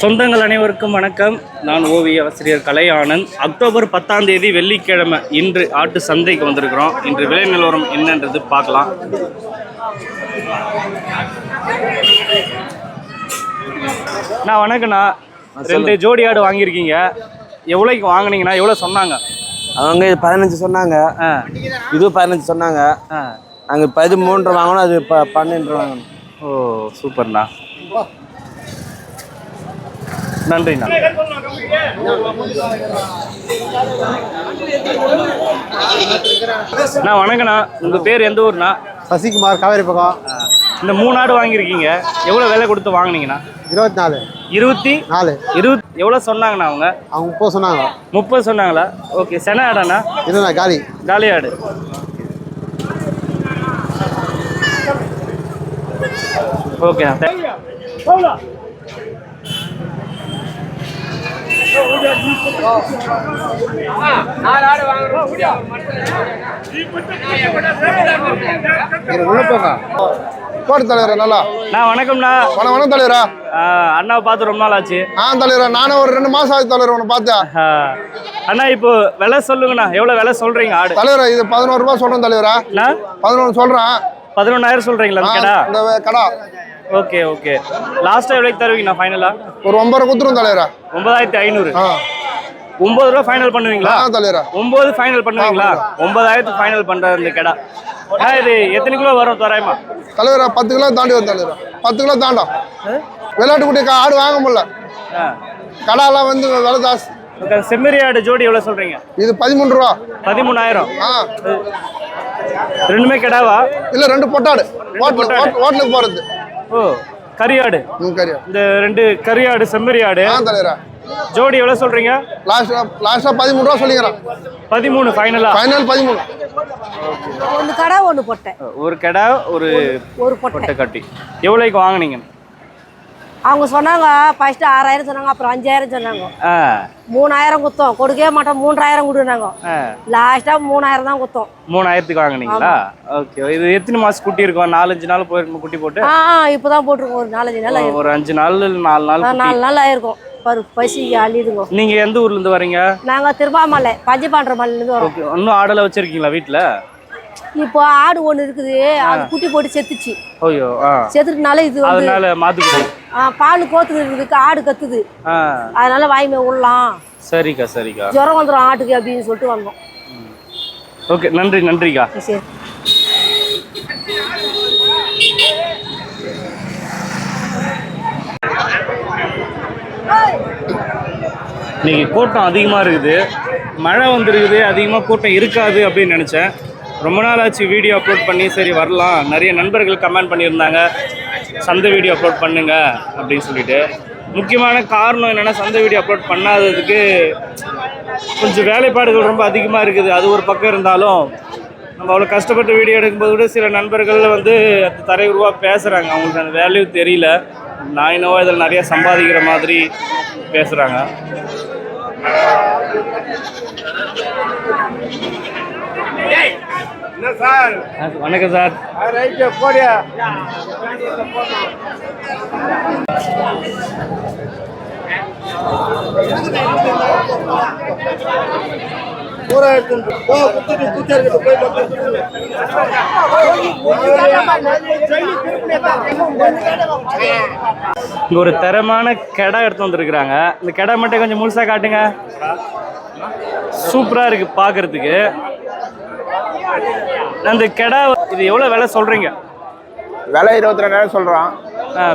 சொந்தங்கள் அனைவருக்கும் வணக்கம். நான் ஓவிய ஆசிரியர் கலையானந்த் அக்டோபர் பத்தாம் தேதி வெள்ளிக்கிழமை இன்று ஆட்டு சந்தைக்கு வந்திருக்கிறோம். இன்று விலை நிலவரம் என்னன்றது பார்க்கலாம். நான் வணக்கண்ணா ரெண்டு ஜோடி ஆடு வாங்கியிருக்கீங்க. எவ்வளோக்கு வாங்குனீங்கண்ணா? எவ்வளோ சொன்னாங்க? அவங்க பதினஞ்சு சொன்னாங்க. ஆ. இது பதினஞ்சு சொன்னாங்க. நாங்கள் பதிமூன்று வாங்கணும் அது ப பன்னெண்டு வாங்கணும் ஓ சூப்பர்ண்ணா. நன்றிண்ணா. அண்ணா வணக்கண்ணா. உங்கள் பேர் எந்த ஊர்ண்ணா? சசிகுமார் காவேரி பக்கம். இந்த மூணு ஆடு வாங்கியிருக்கீங்க. எவ்வளோ விலை கொடுத்து வாங்குனீங்கண்ணா? இருபத்தி நாலு இருபத்தி? நாலு. இருபத் எவ்வளோ சொன்னாங்கண்ணா அவங்க? அவங்க முப்பது சொன்னாங்க. முப்பது சொன்னாங்களா? ஓகே சென ஆடாண்ணா? இல்லைண்ணா காலி. காலி ஆடு. ஓகேண்ணா போட்டு தலைவரா நல்லா. நான் வணக்கம்ண்ணா. வணக்கம் வணக்கம் தலைவரா. அண்ணாவை பார்த்து ரொம்ப நாள் ஆச்சு. ஆ தலைவரா நானும் ஒரு ரெண்டு மாசம் ஆச்சு தலைவர் உன்னை பார்த்தேன் அண்ணா இப்போ விலை சொல்லுங்கண்ணா. எவ்வளோ விலை சொல்றீங்க ஆடு? தலைவரா இது பதினோரு ரூபாய் சொல்றேன் தலைவரா. பதினொன்று சொல்றேன். பதினொன்றாயிரம் சொல்றீங்களா கடா? இந்த கடா. Okay okay. லாஸ்ட்டாக எவ்வளோக்கு தருவீங்கண்ணா ஃபைனலாக ஒரு ஒன்பது ரூபா குத்துரும் தலைவரா. ஒன்பதாயிரத்தி ஐநூறு. ஆ. ஒம்பது ரூபா ஃபைனல் பண்ணுவீங்களா? தலைவரா. ஒம்பது ஃபைனல் பண்ணுவீங்களா? ஒன்பதாயிரத்து ஃபைனல் பண்ணுறது இந்த கடா. அண்ணா இது எத்தனை கிலோ வரும் தோராயமா? தலைவரா பத்து கிலோ தாண்டி வரும் தலைவரா. பத்து கிலோ தாண்டும். விளையாட்டு குட்டி ஆடு வாங்க முடியல. கடாலாம் வந்து விலை ஜாஸ்தி செம்மறி ஆடு ஜோடி எவ்வளோ சொல்கிறீங்க இது பதிமூணு ரூபா. பதிமூணாயிரம். ரெண்டுமே கிடாவா? இல்ல ரெண்டு பொட்டாடு. ஹோட்டல் பொட்டாடு. ஹோட்டலுக்கு போறது. ஓ கறி ஆடு ம் கரியா இந்த ரெண்டு கறி ஆடு செம்மறி ஆடு. ஆ தலைவரா. ஜோடி எவ்வளோ சொல்கிறீங்க லாஸ்டா லாஸ்டா பதிமூணு ரூபா சொல்லிக்கிறேன். பதிமூணு ஃபைனலா ஃபைனல் பதிமூணு. ஒன்று கடை ஒன்று பொட்டை ஒரு கடை ஒரு ஒரு பொட்டை. கொட்டை கட்டி. எவ்வளோக்கு வாங்குனீங்க அவங்க சொன்னாங்க ஃபர்ஸ்ட் ஆறாயிரம் சொன்னாங்க அப்புறம் அஞ்சாயிரம் சொன்னாங்க. மூணாயிரம் குத்தோம். கொடுக்கவே மாட்டோம் மூன்றாயிரம் கொடுனாங்க ஆ. லாஸ்ட்டாக மூணாயிரம் தான் குத்தோம். மூணாயிரத்துக்கு வாங்குனீங்களா? ஓகே இது எத்தனை மாசம் குட்டி இருக்கும்? நாலஞ்சு நாள் போயிருக்கும் குட்டி போட்டு? ஆ ஆ இப்போ தான் போட்டிருக்கோம். ஒரு நாலஞ்சு நாள் ஒரு அஞ்சு நாள் நாலு நாள் நாலு நாள் ஆயிருக்கும். பரு பசி அள்ளிடுங்க. நீங்க எந்த ஊர்ல இருந்து வரீங்க? நாங்கள் திருப்பாமலை பஞ்சபாண்ட மலையிலேருந்து வரோம். ஓகே இன்னும் ஆடெல்லாம் வச்சிருக்கீங்களா வீட்ல? இப்போ ஆடு ஒன்று இருக்குது. அது குட்டி போட்டு செத்துச்சு. ஐயோ செத்துட்டனால இது வந்து அதனால மாத்துக்குடி ஆ, பால் கோத்துக்கு இருக்குது. ஆடு கத்துது. அதனால வாய்மை விடலாம் சரிக்கா சரிக்கா. ஜுரம் வந்துடும் ஆட்டுக்கு அப்படின்னு சொல்லிட்டு வந்தோம். ஓகே நன்றி நன்றிக்கா. சரி இன்னைக்கு கூட்டம் அதிகமாக இருக்குது. மழை வந்துருக்குது அதிகமாக கூட்டம் இருக்காது அப்படின்னு நினச்சேன். ரொம்ப நாள் ஆச்சு வீடியோ அப்லோட் பண்ணி சரி வரலாம். நிறைய நண்பர்கள் கமெண்ட் பண்ணியிருந்தாங்க. சந்தை வீடியோ அப்லோட் பண்ணுங்க அப்படின்னு சொல்லிட்டு. முக்கியமான காரணம் என்னென்னா சந்தை வீடியோ அப்லோட் பண்ணாததுக்கு கொஞ்சம் வேலைப்பாடுகள் ரொம்ப அதிகமாக இருக்குது. அது ஒரு பக்கம் இருந்தாலும் நம்ம அவ்வளோ கஷ்டப்பட்டு வீடியோ எடுக்கும்போது கூட சில நண்பர்கள் வந்து அந்த தரையுருவாக பேசுகிறாங்க அவங்களுக்கு அந்த வேல்யூ தெரியல. நான் என்னவோ இதில் நிறையா சம்பாதிக்கிற மாதிரி பேசுகிறாங்க வணக்கம் சார். இங்கே ஒரு தரமான கெடா எடுத்து வந்திருக்கிறாங்க. இந்த கெடா மட்டும் கொஞ்சம் முழுசாக காட்டுங்க. சூப்பராக இருக்குது பார்க்கறதுக்கு அந்த கெடா இது எவ்வளோ விலை சொல்கிறீங்க விலை இருபத்தி ரெண்டாயிரம் சொல்கிறான்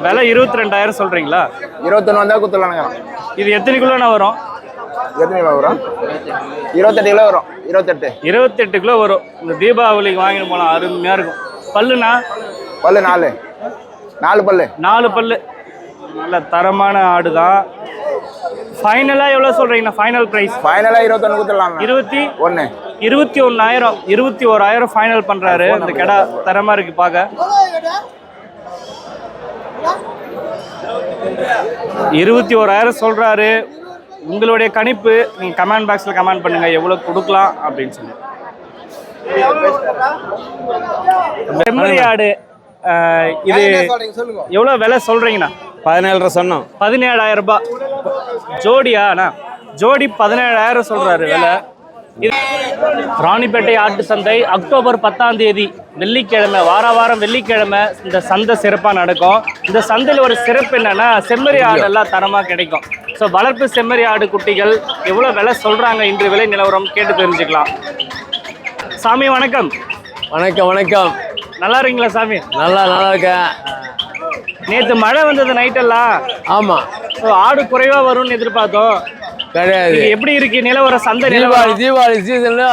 விலை இருபத்தி ரெண்டாயிரம் சொல்கிறீங்களா இருபத்தொன்று வந்தால் குத்துலானுங்க இது எத்தனை கிலோண்ணா வரும்? எத்தனை கிலோ வரும்? இருபத்தெட்டு கிலோ வரும். இருபத்தெட்டு. இருபத்தெட்டு கிலோ வரும். இந்த தீபாவளிக்கு வாங்கிட்டு போகலாம் அருமையாக இருக்கும். பல்லுண்ணா? பல்லு நாலு. நாலு பல்லு. நாலு பல்லு. நல்ல தரமான ஆடு தான் ஃபைனலாக எவ்வளோ சொல்கிறீங்கண்ணா ஃபைனல் ப்ரைஸ் ஃபைனலாக இருபத்தொன்று குத்துடலாம் இருபத்தி ஒன்று இருபத்தி ஒன்னாயிரம் இருபத்தி ஓராயிரம் ஃபைனல் பண்றாரு. இந்த கடை தரமா இருக்கு பார்க்க இருபத்தி ஓராயிரம் சொல்றாரு. உங்களுடைய கணிப்பு நீங்க கமெண்ட் பாக்ஸ்ல கமெண்ட் பண்ணுங்க. எவ்வளவு கொடுக்கலாம் அப்படின்னு சொல்லி. செம்மறி ஆடு இது எவ்வளோ விலை சொல்கிறீங்கண்ணா பதினேழரை சொன்னோம். பதினேழாயிரம் ரூபாய். ஜோடியா அண்ணா ஜோடி பதினேழாயிரம் சொல்றாரு விலை. ராணிப்பேட்டை ஆட்டு சந்தை அக்டோபர் பத்தாம் தேதி வெள்ளிக்கிழமை வார வாரம் வெள்ளிக்கிழமை இந்த சந்தை சிறப்பாக நடக்கும். இந்த சந்தையில் ஒரு சிறப்பு என்னன்னா செம்மறி ஆடு எல்லாம் தரமாக கிடைக்கும். ஸோ வளர்ப்பு செம்மறி ஆடு குட்டிகள் எவ்வளோ விலை சொல்கிறாங்க இன்று விலை நிலவரம் கேட்டு தெரிஞ்சுக்கலாம். சாமி வணக்கம். வணக்கம் வணக்கம். நல்லா இருக்கீங்களா சாமி? நல்லா நல்லா இருக்கேன். நேற்று மழை வந்தது நைட்டெல்லாம் ஆமா. ஸோ ஆடு குறைவாக வரும்னு எதிர்பார்த்தோம். கிடையாது. எப்படி இருக்கு நிலவரம் சந்தை தீபாவளி நிலவரம். தீபாவளி சீசன்ல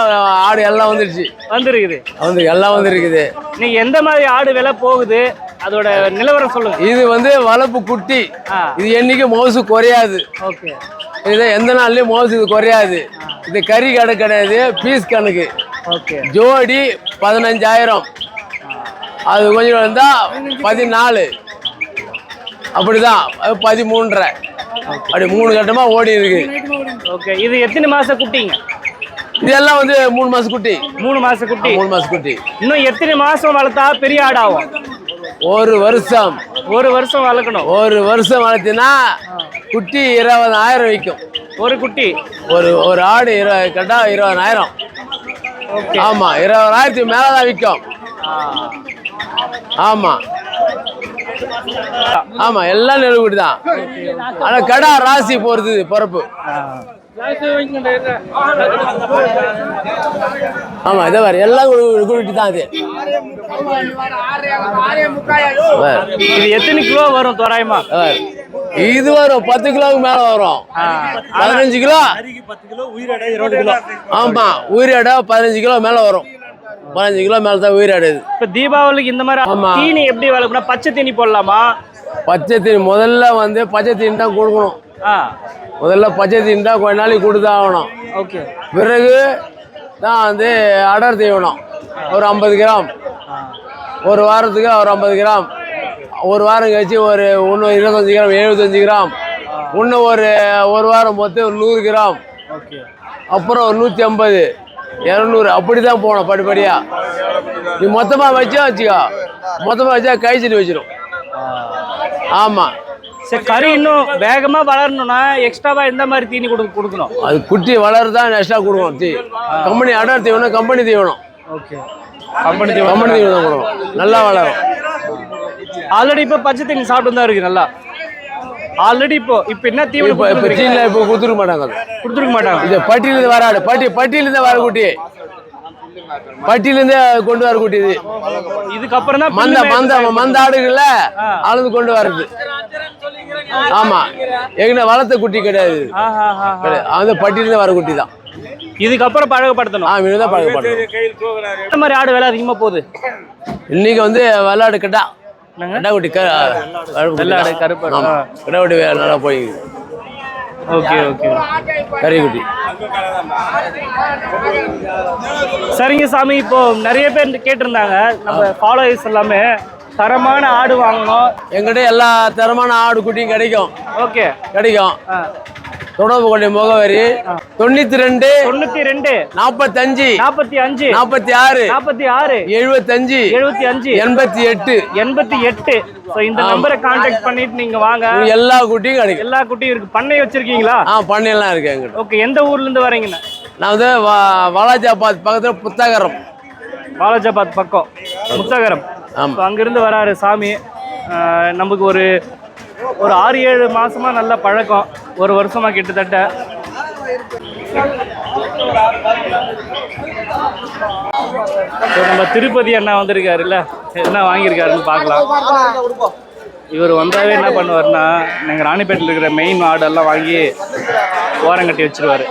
ஆடு எல்லாம் வந்துருச்சு. வந்திருக்குது. வந்து எல்லாம் வந்துருக்குது. நீங்க எந்த மாதிரி ஆடு விலை போகுது? அதோட நிலவரம் சொல்லுங்க. இது வந்து வளர்ப்பு குட்டி. ஆ. இது என்னைக்கு மவுசு குறையாது. ஓகே. இது எந்த நாள்லயும் மவுசு இது குறையாது. இது கறி கடை கிடையாது பீஸ் கணக்கு. ஓகே. ஜோடி பதினஞ்சாயிரம். அது கொஞ்சம் வந்தா பதினாலு. அப்படிதான். பதிமூன்றரை. அப்படி மூணு கட்டமா ஓடி இருக்கு. ஓகே இது எத்தனை மாச குட்டிங்க? இதெல்லாம் வந்து மூணு மாசம் குட்டி. மூணு மாச குட்டி. மூணு மாசம் குட்டி. இன்னும் எத்தனை மாசம் வளர்த்தா பெரிய ஆடு ஆகும் ஒரு வருஷம். ஒரு வருஷம் வளர்க்கணும். ஒரு வருஷம் வளர்த்தினா குட்டி இருபதாயிரம் விற்கும் ஒரு குட்டி? ஒரு ஒரு ஆடு இருபது கட்டா இருபதாயிரம். ஆமா இருபதாயிரத்துக்கு மேல தான் விற்கும் ஆமா. ஆமா எல்லாம் நெருங்குடி தான். ஆனா கடா ராசி போறது பிறப்பு. ஆமா இதை வேற எல்லாம் குடிட்டு தான் அது. இது எத்தனை கிலோ வரும் தோராயமா. இது வரும் பத்து கிலோவுக்கு மேல வரும். பதினஞ்சு கிலோ? ஆமா உயிரிடை பதினஞ்சு கிலோ மேல வரும். பதினஞ்சு கிலோ மேல தான் உயிரிடை இது இப்ப தீபாவளிக்கு இந்த மாதிரி. தீனி எப்படி வளர்க்கணும்? பச்சை தீனி போடலாமா? பச்சை தீனி முதல்ல வந்து பச்சை தீனி தான் கொடுக்கணும். முதல்ல பச்சை தீனி தான் கொஞ்ச நாளைக்கு கொடுத்து ஆகணும். ஓகே. பிறகு தான் வந்து அடர் தீவனம். ஒரு ஐம்பது கிராம். ஒரு வாரத்துக்கு ஒரு ஐம்பது கிராம். ஒரு வாரம் கழிச்சு ஒரு இன்னும் இருபத்தஞ்சி கிராம் எழுபத்தஞ்சு கிராம். இன்னும் ஒரு ஒரு வாரம் மொத்தம் ஒரு நூறு கிராம். ஓகே. அப்புறம் ஒரு நூற்றி ஐம்பது. இரநூறு அப்படி தான் போகணும் படிப்படியா. நீ மொத்தமாக வச்சா வச்சுக்கோ. மொத்தமாக வச்சா கழிச்சிட்டு வச்சிடும் ஆமாம் சரி கறி இன்னும் வேகமா வளரணும்னா எக்ஸ்ட்ராவா எந்த மாதிரி தீனி கொடு கொடுக்கணும். அது குட்டி வளருதான் எக்ஸ்ட்ரா கொடுக்கணும் தீ. கம்பெனி அடர் தீவனம் கம்பெனி தீவனம். ஓகே. கம்பெனி கம்பெனி தீவனம் கொடுக்கணும். நல்லா வளரும். ஆல்ரெடி இப்போ பச்சை தண்ணி சாப்பிட்டு தான் இருக்கு நல்லா. ஆல்ரெடி இப்போ இப்போ என்ன தீவனம் இப்போ? சீனில் இப்போ கொடுத்துருக்க மாட்டாங்க. கொடுத்துருக்க மாட்டாங்க. இது பட்டியிலேருந்து வர ஆடு பட்டி பட்டியிலேருந்து வர குட்டி. பட்டியிலேருந்து கொண்டு வர குட்டி இது. இதுக்கப்புறம் தான் மந்த மந்த மந்த ஆடுகள்ல அளந்து கொண்டு வர்றது. ஆமா. எங்க வளர்த்த குட்டி கிடையாது. அது பட்டியிலேருந்து வர குட்டி தான். இதுக்கப்புறம் பழகப்படுத்தணும் ஆ மீன் தான் பழக்கப்பட்டோம் இந்த மாதிரி ஆடு விலை அதிகமா போகுது? இன்னைக்கு வந்து வெள்ளாடு கட்டா என்னங்க? கட்டா குட்டி க- கருப்பு வெள்ளாடு. கருப்பு ஆடு. ஆமா கட்டா குட்டி வே- நல்லா போய் ஓகே ஓகே கறி குட்டி சரிங்க சாமி இப்போ நிறைய பேர் கேட்டிருந்தாங்க நம்ம ஃபாலோவர்ஸ் எல்லாமே தரமான ஆடு வாங்கணும். எங்கிட்ட எல்லா தரமான ஆடு குட்டியும் கிடைக்கும். ஓகே. கிடைக்கும். தொடர்பு கொண்ட முகவரி தொண்ணூத்தி ரெண்டு தொண்ணூத்தி ரெண்டு நாற்பத்தஞ்சு நாற்பத்தி அஞ்சு. நாற்பத்தி ஆறு நாற்பத்தி ஆறு. எழுபத்தஞ்சு எழுபத்தி அஞ்சு. எண்பத்தி எட்டு. எண்பத்தி எட்டு. ஸோ இந்த நம்பரை கான்டாக்ட் பண்ணிட்டு நீங்க வாங்க. எல்லா குட்டியும் கிடைக்கும். எல்லா குட்டியும் இருக்கு. பண்ணை வச்சிருக்கீங்களா? ஆ பண்ணையெல்லாம் இருக்கு எங்கிட்ட. ஓகே எந்த ஊர்ல இருந்து வரீங்கண்ணா நான் வந்து வாலாஜாபாத் பக்கத்துல புத்தகரம். பாலாஜாபாத் பக்கம். முத்தகரம் அங்கிருந்து வராரு சாமி. நமக்கு ஒரு ஒரு ஆறு ஏழு மாசமா நல்ல பழக்கம். ஒரு வருஷமா கிட்டத்தட்ட. நம்ம திருப்பதி அண்ணா வந்திருக்காருல்ல. என்ன வாங்கியிருக்காருன்னு பார்க்கலாம். இவர் வந்தாவே என்ன பண்ணுவாருன்னா எங்கள் ராணிப்பேட்டில் இருக்கிற மெயின் ஆடெல்லாம் வாங்கி ஓரங்கட்டி வச்சிருவாரு.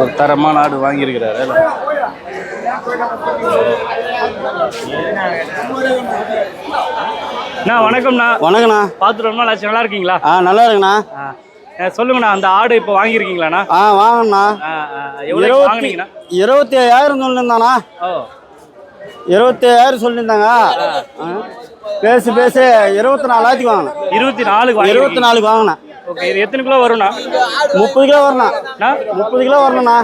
ஒரு தரமான ஆடு வாங்கியிருக்கிறாரு. அண்ணா வணக்கம்ண்ணா. வணக்கண்ணா பார்த்துட்டு ரொம்ப நாள் நல்லா இருக்கீங்களா? ஆ நல்லா இருக்குண்ணா. சொல்லுங்கண்ணா அந்த ஆடு இப்போ வாங்கியிருக்கீங்களாண்ணா? ஆ வாங்கண்ணா. எவ்வளவு இருபத்தி வாங்குனீங்கண்ணா? இருபத்தி ஐயாயிரம் சொல்லியிருந்தாண்ணா. இருபத்தி ஐயாயிரம் சொல்லியிருந்தாங்க. பேசி பேசி. இருபத்தி நாலாயிரத்துக்கு வாங்கினேன். இருபத்தி நாலுக்கு இருபத்தி வாங்கியிருக்கீங்க நாலுக்கு வாங்கினேன். ஓகே இது எத்தனை கிலோ வரும்ண்ணா? முப்பது கிலோ வரணும் அண்ணா, முப்பது கிலோ வரணும்ண்ணா.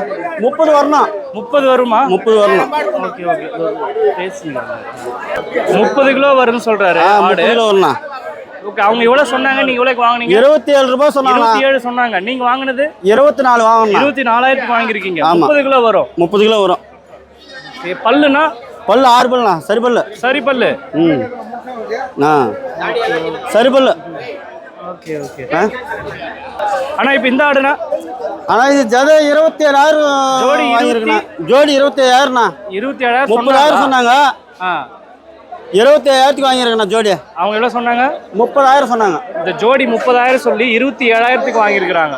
முப்பது வரணும். முப்பது வருமா? முப்பது வரணும். ஓகே ஓகே பேசுங்க. முப்பது கிலோ வரும்னு சொல்றாரு. ஆ ஆடு. முப்பது கிலோ வரணும் ஓகே அவங்க எவ்வளவு சொன்னாங்க நீங்க எவ்வளவு வாங்குனீங்க? இருபத்தி ஏழு ரூபாய் சொன்னாங்கண்ணா. இருபத்தி ஏழு சொன்னாங்க. நீங்க வாங்குனது? இருபத்தி நாலு வாங்கணும் இருபத்தி நாலாயிரத்துக்கு வாங்கிருக்கீங்க ஆமா. முப்பது கிலோ வரும். முப்பது கிலோ வரும். ஓகே, பல்லுனா பல்லு ஆறு பல்லுண்ணா. சரி பல்லு. சரி பல்லு. ம். ஆ. சரி பல்லு. Okay okay. ஆ. ஆனா இப்ப இந்த ஆடுனா ஆனால் இது ஜதை இருபத்தி ஏழாயிரம் ஜோடி வாங்கியிருக்குண்ணா. ஜோடி இருபத்தி ஏழாயிரம்ண்ணா இருபத்தி ஏழாயிரம் முப்பதாயிரம் சொன்னாங்க. இருபத்தி ஐயாயிரத்துக்கு வாங்கியிருக்கேண்ணா ஜோடி. அவங்க எவ்வளவு சொன்னாங்க? முப்பதாயிரம் சொன்னாங்க. இந்த ஜோடி முப்பதாயிரம் சொல்லி இருபத்தி ஏழாயிரத்துக்கு வாங்கியிருக்கிறாங்க.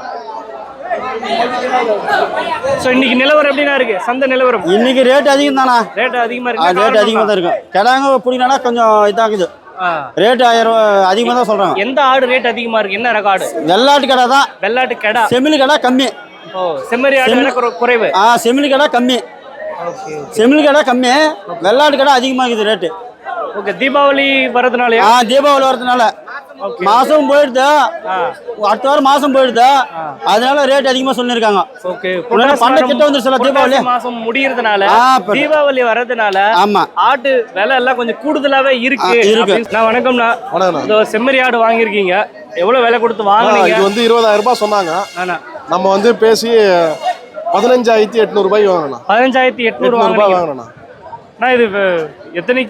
ஸோ இன்னைக்கு நிலவரம் எப்படின்னா இருக்கு? சந்தை நிலவரம்? இன்னைக்கு ரேட் அதிகம் தானா ரேட் அதிகமா ரேட் இருக்கு அதிகமாக தான் இருக்கும். கிடாங்க பிடிக்கலன்னா கொஞ்சம் இதாகுது. ரேட் ஆயிரம் அதிகமாக தான் சொல்கிறாங்க எந்த ஆடு ரேட் அதிகமா இருக்கு? என்ன ரக ஆடு? வெள்ளாட்டு கடை தான். வெள்ளாட்டு கெடா. செமிலி கடை கம்மி. ஓ செம்மறி ஆடு குறைவு. ஆ செமிலி கடை கம்மி. செமிலி கடை கம்மி. வெள்ளாட்டு கடை அதிகமாக இருக்குது ரேட்டு ஓகே தீபாவளி வர்றதுனாலயா? ஆ தீபாவளி வரதுனால மாசம் போயிடுது? அடுத்த வாரம் மாசம் போயிடுது? அதனால ரேட் அதிகமாக சொல்லியிருக்காங்க. ஓகே பண்டை கிட்ட வந்துருச்சுல தீபாவளி. மாசம் முடியறதுனால தீபாவளி வர்றதுனால ஆமா. ஆட்டு விலை எல்லாம் கொஞ்சம் கூடுதலாவே இருக்கு. நான் வணக்கம்ண்ணா. இந்த செம்மறி ஆடு வாங்கியிருக்கீங்க. எவ்வளவு விலை கொடுத்து வாங்குனீங்க? இது வந்து இருபதாயிரம் ரூபாய் சொன்னாங்க. நம்ம வந்து பேசி பதினஞ்சாயிரத்தி எட்நூறு ரூபாய்க்கு வாங்கணும் பதினஞ்சாயிரத்தி எட்நூறு ரூபாய் வாங்கணும் அண்ணா இது எத்தனை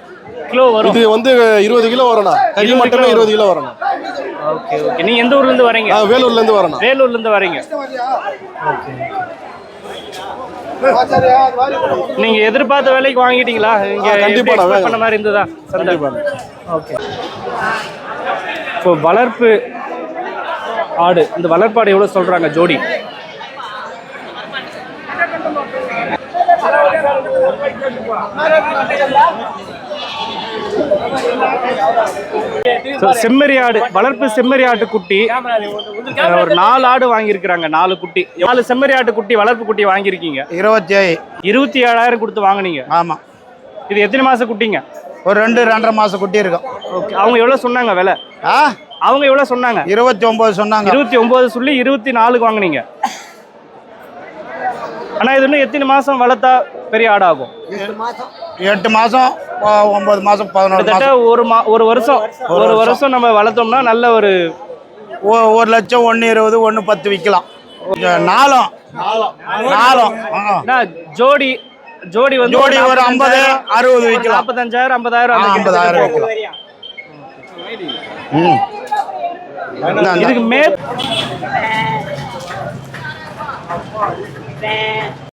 கிலோ வரும். இது வந்து இருபது கிலோ வரணும் கறி இருபது மட்டுமே கிலோ இருபது கிலோ வரணும் ஓகே ஓகே. நீங்க எந்த ஊர்ல இருந்து வரீங்க? வேலூர்ல இருந்து வரணும் வேலூர்ல இருந்து வரீங்க நீங்க எதிர்பார்த்த வேலைக்கு வாங்கிட்டீங்களா? இங்க கண்டிப்பா பண்ண மாதிரி இருந்ததா? சந்தை ஓகே. இப்போ வளர்ப்பு ஆடு இந்த வளர்ப்பாடு எவ்வளவு சொல்றாங்க ஜோடி? செம்மறி ஆடு வளர்ப்பு செம்மறி ஆட்டு குட்டி ஒரு நாலு ஆடு வாங்கியிருக்கிறாங்க நாலு குட்டி. நாலு செம்மறி ஆட்டு குட்டி வளர்ப்பு குட்டி வாங்கியிருக்கீங்க. இருபத்தி இருபத்தி ஏழாயிரம் கொடுத்து வாங்குனீங்க. ஆமாம் இது எத்தனை மாசம் குட்டிங்க? ஒரு ரெண்டு ரெண்டரை மாதம் குட்டி இருக்கும். ஓகே அவங்க எவ்வளவு சொன்னாங்க விலை? ஆ? அவங்க எவ்வளவு சொன்னாங்க? இருபத்தி ஒம்பது சொன்னாங்க. இருபத்தி ஒன்பது சொல்லி இருபத்தி நாலுக்கு வாங்குனீங்க. ஆனா இது இன்னும் எத்தனை மாசம் வளர்த்தா பெரிய ஆடாகும்? எட்டு மாதம் ஒம்பது மாதம் பதினோரு கிட்டத்தட்ட மாதம் ஒரு மா ஒரு வருஷம் ஒரு வருஷம். நம்ம வளர்த்தோம்னா நல்ல ஒரு ஒரு லட்சம் ஒன்று இருபது ஒன்று பத்து விற்கலாம். நாலும் நாலும் ஜோடி ஜோடி வந்து ஜோடி ஒரு ஐம்பது அறுபது விற்கலாம். நாற்பத்தஞ்சாயிரம் ஐம்பதாயிரம் ஐம்பதாயிரம் விற்கலாம். ம். இந்தாங்க. இதுக்கு மே